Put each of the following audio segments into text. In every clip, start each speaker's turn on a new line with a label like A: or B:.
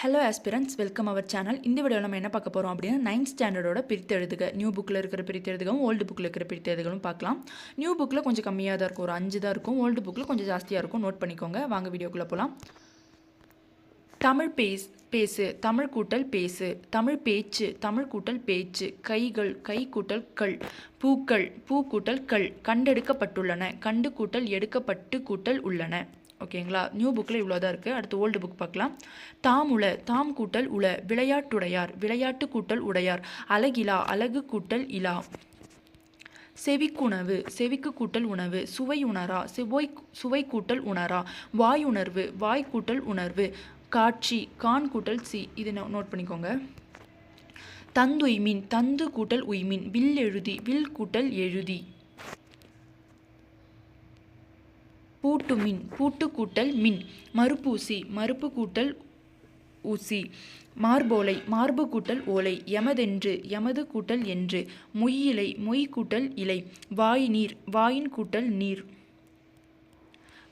A: Hello aspirants welcome our channel இந்த வீடியோவில் நம்ம என்ன பார்க்க போகிறோம் அப்படின்னா நைன்த் ஸ்டாண்டர்டோட பிரித்து எழுதுக. நியூ புக்கில் இருக்கிற பிரித்து எழுதுகவும் ஓல்டு புக்கில் இருக்கிற பிரித்து எழுதுகளும் பார்க்கலாம். நியூ புக்கில் கொஞ்சம் கம்மியாக தான் இருக்கும். ஒரு அஞ்சு தான் இருக்கும். ஓல்டு புக்கில் கொஞ்சம் ஜாஸ்தியாக இருக்கும். நோட் பண்ணிக்கோங்க. வாங்க வீடியோக்குள்ளே போகலாம் தமிழ் பேஸ் பேசு. தமிழ் கூட்டல் பேசு. தமிழ் பேச்சு தமிழ் கூட்டல் பேச்சு. கைகள் கை கூட்டல் கள் பூக்கள் பூ கூட்டல் கள் கண்டெடுக்கப்பட்டுள்ளன. கண்டு கூட்டல் எடுக்கப்பட்டு கூட்டல் உள்ளன. ஓகேங்களா? நியூ புக்கில் இவ்வளோ தான் இருக்குது அடுத்து ஓல்டு புக் பார்க்கலாம். தாம் உல தாம் கூட்டல் உல விளையாட்டுடையார் விளையாட்டு கூட்டல் உடையார் அழகிலா அழகு கூட்டல் இலா. செவிக்குணவு செவிக்கு கூட்டல் உணவு சுவை உணரா சுவை சுவை கூட்டல் உணரா. வாயுணர்வு வாய் கூட்டல் உணர்வு. காட்சி கான் கூட்டல் சி. இது நோட் பண்ணிக்கோங்க. தந்துய்மின் தந்து கூட்டல் உய்மின். வில் எழுதி வில் கூட்டல் எழுதி. பூட்டு மின் பூட்டு கூட்டல் மின் மறுப்பூசி மறுப்பு கூட்டல் ஊசி மார்போலை மார்பு கூட்டல் ஓலை எமதென்று எமது கூட்டல் என்று மொய்யிலை மொய் கூட்டல் இலை வாய் நீர் வாயின் கூட்டல் நீர்.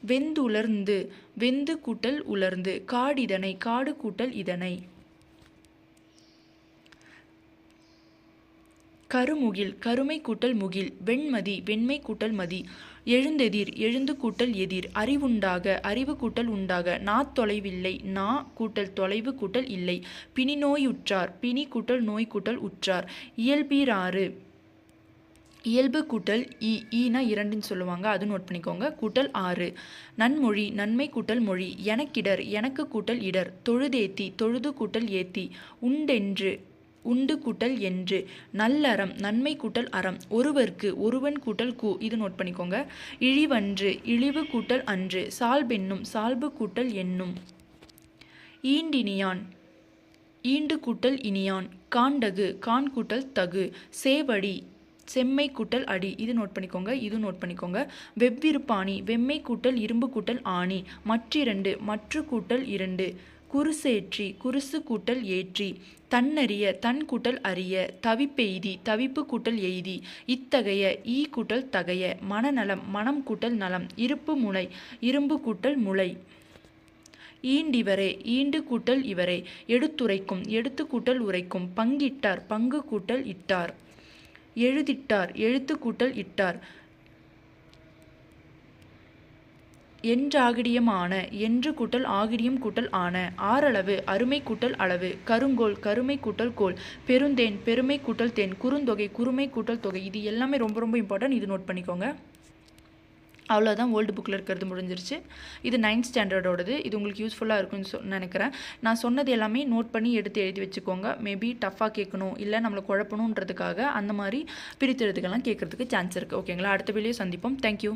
A: வெந்துலர்ந்து வெந்து கூட்டல் உலர்ந்து காடிதனை காடு கூட்டல் இதனை. கருமுகில் கருமை கூட்டல் முகில் வெண்மதி வெண்மை கூட்டல் மதி. எழுந்தெதிர் எழுந்து கூட்டல் எதிர். அறிவுண்டாக அறிவு கூட்டல் உண்டாக. நா தொலைவில்லை நா கூட்டல் தொலைவு கூட்டல் இல்லை. பிணி நோயுற்றார் பிணி கூட்டல் நோய் கூட்டல் உற்றார். இயல்பீராறு. இயல்பு கூட்டல் இ ஈனா இரண்டுன்னு சொல்லுவாங்க. அது நோட் பண்ணிக்கோங்க. கூட்டல் ஆறு. நன்மொழி நன்மை கூட்டல் மொழி. எனக்கிடர் எனக்கு கூட்டல் இடர். தொழுதேத்தி தொழுது கூட்டல் ஏத்தி. உண்டென்று உண்டு கூட்டல் என்று. நல்லறம் நன்மை கூட்டல் அறம். ஒருவர்க்கு ஒருவன் கூட்டல் கூ. இது நோட் பண்ணிக்கோங்க. இழிவன்று இழிவு கூட்டல் அன்று. சால்பென்னும் சால்பு கூட்டல் என்னும். ஈண்டினியான் ஈண்டு கூட்டல் இனியான். காண்டகு கான் கூட்டல் தகு. சேவடி செம்மை கூட்டல் அடி. இது நோட் பண்ணிக்கோங்க இது நோட் பண்ணிக்கோங்க. வெவ்விருப்பாணி வெம்மை கூட்டல் இரும்பு கூட்டல் ஆணி. மற்றிரண்டு மற்று கூட்டல் இரண்டு. குருசேற்றி குருசு கூட்டல் ஏற்றி தன்னறிய தன் கூட்டல் அறிய தவிப்பெய்தி தவிப்பு கூட்டல் எய்தி இத்தகைய ஈ கூட்டல் தகைய மனநலம் மனம் கூட்டல் நலம் இருப்பு முளை இரும்பு கூட்டல் முளை ஈண்டிவரே ஈண்டு கூட்டல் இவரே எடுத்துரைக்கும் எடுத்து கூட்டல் உரைக்கும் பங்கிட்டார் பங்கு கூட்டல் இட்டார். எழுதிட்டார் எழுத்து கூட்டல் இட்டார். என்றாகிடியமான என்று கூட்டல் ஆகிடியம் கூட்டல் ஆன ஆறளவு அருமை கூட்டல் அளவு கருங்கோல் கருமை கூட்டல் கோல் பெருந்தேன் பெருமை கூட்டல் தேன் குறுந்தொகை குறுமை கூட்டல் தொகை இது எல்லாமே ரொம்ப ரொம்ப இம்பார்ட்டன்ட் இது நோட் பண்ணிக்கோங்க. அவ்வளோதான் ஓல்டு புக்கில் இருக்கிறது முடிஞ்சிருச்சு. இது நைன்த் ஸ்டாண்டர்டோடது இது உங்களுக்கு யூஸ்ஃபுல்லாக இருக்கும்னு சொ நினைக்கிறேன். நான் சொன்னது எல்லாமே நோட் பண்ணி எடுத்து எழுதி வச்சுக்கோங்க. மேபி டஃப்பாக கேட்கணும் இல்லை நம்மளை குழப்பணுன்றதுக்காக அந்த மாதிரி பிரித்தெழுதுக்கெல்லாம் கேட்குறதுக்கு சான்ஸ் இருக்குது ஓகேங்களா அடுத்த வீடியோ சந்திப்போம். தேங்க்யூ